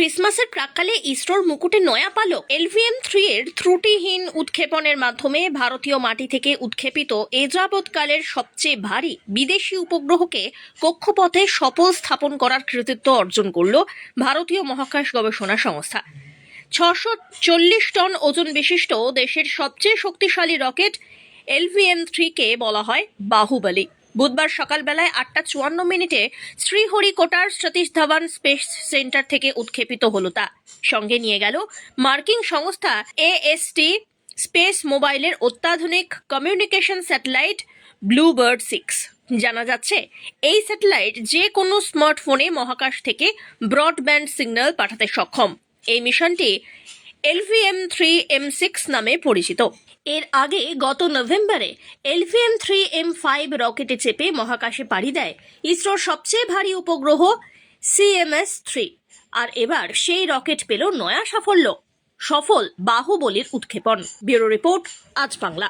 ক্রিসমাসের প্রাককালে ইসরোর মুকুটে নয়া পালক এলভিএম থ্রি এর ত্রুটিহীন উৎক্ষেপণের মাধ্যমে ভারতীয় মাটি থেকে উৎক্ষেপিত এ যাবৎকালের সবচেয়ে ভারী বিদেশি উপগ্রহকে কক্ষপথে সফল স্থাপন করার কৃতিত্ব অর্জন করল ভারতীয় মহাকাশ গবেষণা সংস্থা। ছশো চল্লিশ টন ওজন বিশিষ্ট দেশের সবচেয়ে শক্তিশালী রকেট এলভিএম থ্রিকে বলা হয় বাহুবলী। বুধবার সকালবেলায় আটটা চুয়ান্ন মিনিটে শ্রীহরিকোটার সতীশ ধাওয়ান স্পেস সেন্টার থেকে উৎক্ষেপিত হলো তা। সঙ্গে নিয়ে গেল মার্কিন সংস্থা এএসটি স্পেস মোবাইলের অত্যাধুনিক কমিউনিকেশন স্যাটেলাইট ব্লুবার্ড সিক্স। জানা যাচ্ছে, এই স্যাটেলাইট যে কোনো স্মার্টফোনে মহাকাশ থেকে ব্রডব্যান্ড সিগন্যাল পাঠাতে সক্ষম। এই মিশনটি এলভিএম থ্রি এম সিক্স নামে পরিচিত। এর আগে গত নভেম্বরে এলভিএম থ্রি এম ফাইভ রকেটে চেপে মহাকাশে পাড়ি দেয় ইসরোর সবচেয়ে ভারী উপগ্রহ সিএমএস থ্রি। আর এবার সেই রকেট পেল নয়া সাফল্য। সফল বাহুবলীর উৎক্ষেপণ। ব্যুরো রিপোর্ট, আজ বাংলা।